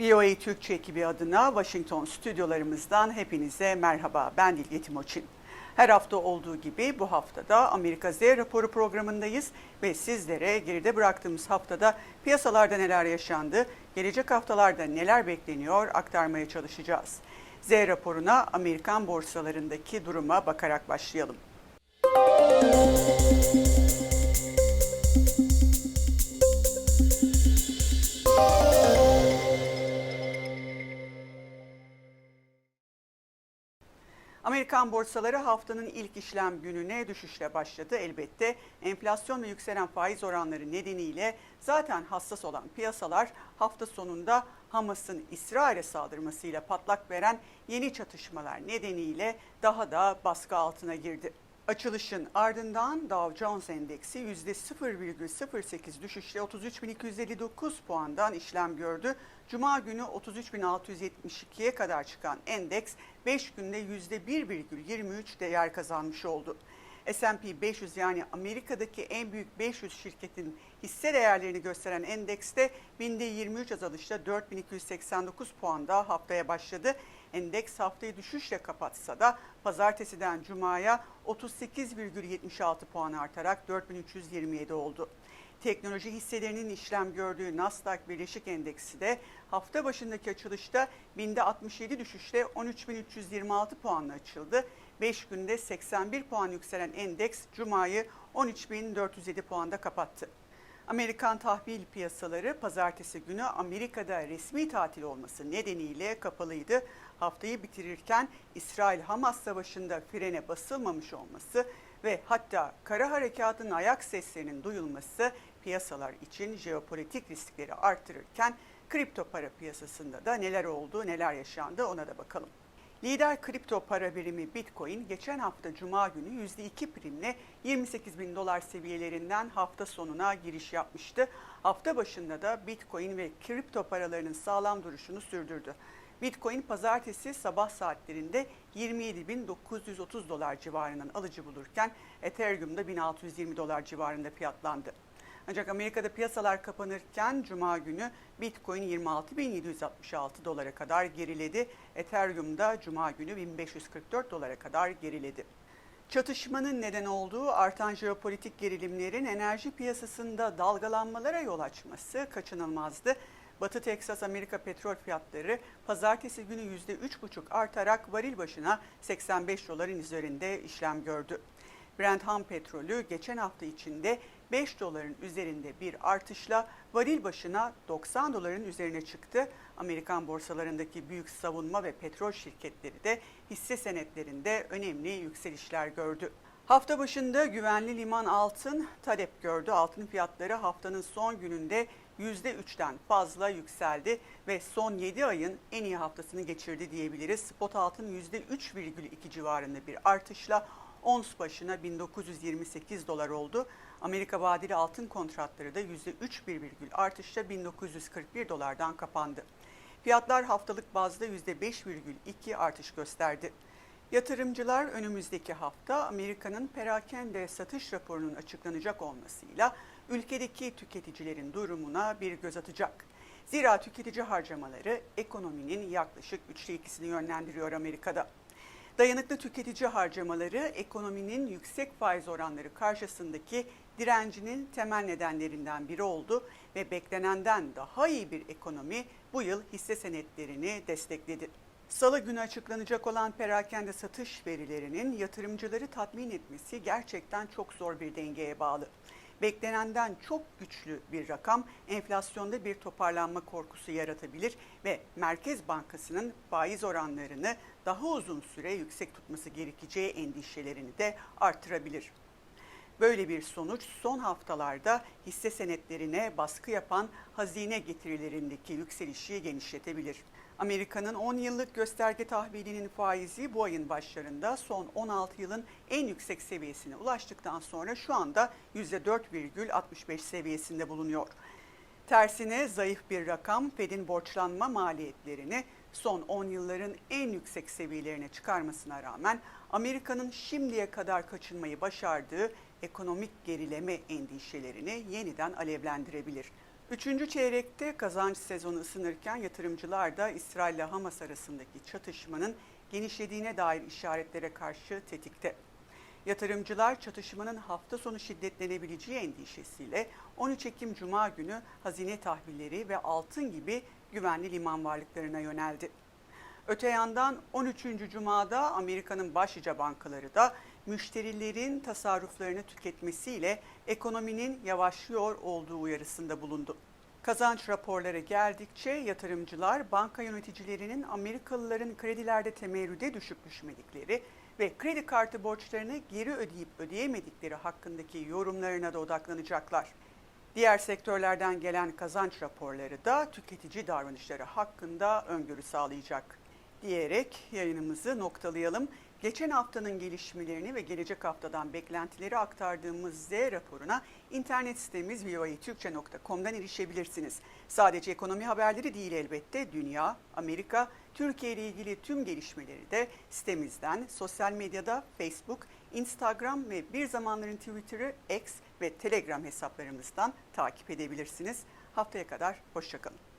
VOA Türkçe ekibi adına Washington stüdyolarımızdan hepinize merhaba. Ben Dilge Timoçin. Her hafta olduğu gibi bu haftada Amerika Z raporu programındayız ve sizlere geride bıraktığımız haftada piyasalarda neler yaşandı, gelecek haftalarda neler bekleniyor aktarmaya çalışacağız. Z raporuna Amerikan borsalarındaki duruma bakarak başlayalım. Amerikan borsaları haftanın ilk işlem gününe düşüşle başladı. Elbette enflasyon ve yükselen faiz oranları nedeniyle zaten hassas olan piyasalar hafta sonunda Hamas'ın İsrail'e saldırmasıyla patlak veren yeni çatışmalar nedeniyle daha da baskı altına girdi. Açılışın ardından Dow Jones Endeksi %0,08 düşüşle 33.259 puandan işlem gördü. Cuma günü 33.672'ye kadar çıkan endeks 5 günde %1,23 değer kazanmış oldu. S&P 500 yani Amerika'daki en büyük 500 şirketin hisse değerlerini gösteren endekste binde 23 azalışla 4289 puanda haftaya başladı. Endeks haftayı düşüşle kapatsa da pazartesiden cumaya 38,76 puan artarak 4327 oldu. Teknoloji hisselerinin işlem gördüğü Nasdaq Birleşik Endeksi de hafta başındaki açılışta binde 67 düşüşle 13.326 puanla açıldı. 5 günde 81 puan yükselen endeks Cuma'yı 13.407 puanda kapattı. Amerikan tahvil piyasaları pazartesi günü Amerika'da resmi tatil olması nedeniyle kapalıydı. Haftayı bitirirken İsrail-Hamas savaşında frene basılmamış olması ve hatta kara harekatının ayak seslerinin duyulması piyasalar için jeopolitik riskleri artırırken kripto para piyasasında da neler oldu, neler yaşandı ona da bakalım. Lider kripto para birimi Bitcoin geçen hafta Cuma günü %2 primle 28 bin dolar seviyelerinden hafta sonuna giriş yapmıştı. Hafta başında da Bitcoin ve kripto paralarının sağlam duruşunu sürdürdü. Bitcoin pazartesi sabah saatlerinde 27.930 dolar civarının alıcı bulurken Ethereum'da 1620 dolar civarında fiyatlandı. Ancak Amerika'da piyasalar kapanırken Cuma günü Bitcoin 26.766 dolara kadar geriledi. Ethereum'da Cuma günü 1544 dolara kadar geriledi. Çatışmanın neden olduğu artan jeopolitik gerilimlerin enerji piyasasında dalgalanmalara yol açması kaçınılmazdı. Batı Teksas Amerika petrol fiyatları pazartesi günü %3,5 artarak varil başına 85 doların üzerinde işlem gördü. Brent ham petrolü geçen hafta içinde 5 doların üzerinde bir artışla varil başına 90 doların üzerine çıktı. Amerikan borsalarındaki büyük savunma ve petrol şirketleri de hisse senetlerinde önemli yükselişler gördü. Hafta başında güvenli liman altın talep gördü. Altın fiyatları haftanın son gününde %3'ten fazla yükseldi ve son 7 ayın en iyi haftasını geçirdi diyebiliriz. Spot altın %3,2 civarında bir artışla ons başına 1928 dolar oldu. Amerika vadeli altın kontratları da %3,1 artışla 1941 dolardan kapandı. Fiyatlar haftalık bazda %5,2 artış gösterdi. Yatırımcılar önümüzdeki hafta Amerika'nın perakende satış raporunun açıklanacak olmasıyla ülkedeki tüketicilerin durumuna bir göz atacak. Zira tüketici harcamaları ekonominin yaklaşık üçte ikisini yönlendiriyor Amerika'da. Dayanıklı tüketici harcamaları ekonominin yüksek faiz oranları karşısındaki direncinin temel nedenlerinden biri oldu ve beklenenden daha iyi bir ekonomi bu yıl hisse senetlerini destekledi. Salı günü açıklanacak olan perakende satış verilerinin yatırımcıları tatmin etmesi gerçekten çok zor bir dengeye bağlı. Beklenenden çok güçlü bir rakam enflasyonda bir toparlanma korkusu yaratabilir ve Merkez Bankası'nın faiz oranlarını daha uzun süre yüksek tutması gerekeceği endişelerini de artırabilir. Böyle bir sonuç son haftalarda hisse senetlerine baskı yapan hazine getirilerindeki yükselişi genişletebilir. Amerika'nın 10 yıllık gösterge tahvilinin faizi bu ayın başlarında son 16 yılın en yüksek seviyesine ulaştıktan sonra şu anda %4,65 seviyesinde bulunuyor. Tersine zayıf bir rakam Fed'in borçlanma maliyetlerini son 10 yılların en yüksek seviyelerine çıkarmasına rağmen Amerika'nın şimdiye kadar kaçınmayı başardığı ekonomik gerileme endişelerini yeniden alevlendirebilir. Üçüncü çeyrekte kazanç sezonu ısınırken yatırımcılar da İsrail ile Hamas arasındaki çatışmanın genişlediğine dair işaretlere karşı tetikte. Yatırımcılar çatışmanın hafta sonu şiddetlenebileceği endişesiyle 13 Ekim Cuma günü hazine tahvilleri ve altın gibi güvenli liman varlıklarına yöneldi. Öte yandan 13. Cuma'da Amerika'nın başlıca bankaları da müşterilerin tasarruflarını tüketmesiyle ekonominin yavaşlıyor olduğu uyarısında bulundu. Kazanç raporları geldikçe yatırımcılar banka yöneticilerinin Amerikalıların kredilerde temerrüde düşüp düşmedikleri ve kredi kartı borçlarını geri ödeyip ödeyemedikleri hakkındaki yorumlarına da odaklanacaklar. Diğer sektörlerden gelen kazanç raporları da tüketici davranışları hakkında öngörü sağlayacak diyerek yayınımızı noktalayalım. Geçen haftanın gelişmelerini ve gelecek haftadan beklentileri aktardığımız Z raporuna internet sitemiz voatürkçe.com'dan erişebilirsiniz. Sadece ekonomi haberleri değil elbette dünya, Amerika, Türkiye ile ilgili tüm gelişmeleri de sitemizden, sosyal medyada Facebook, Instagram ve bir zamanların Twitter'ı, X ve Telegram hesaplarımızdan takip edebilirsiniz. Haftaya kadar hoşçakalın.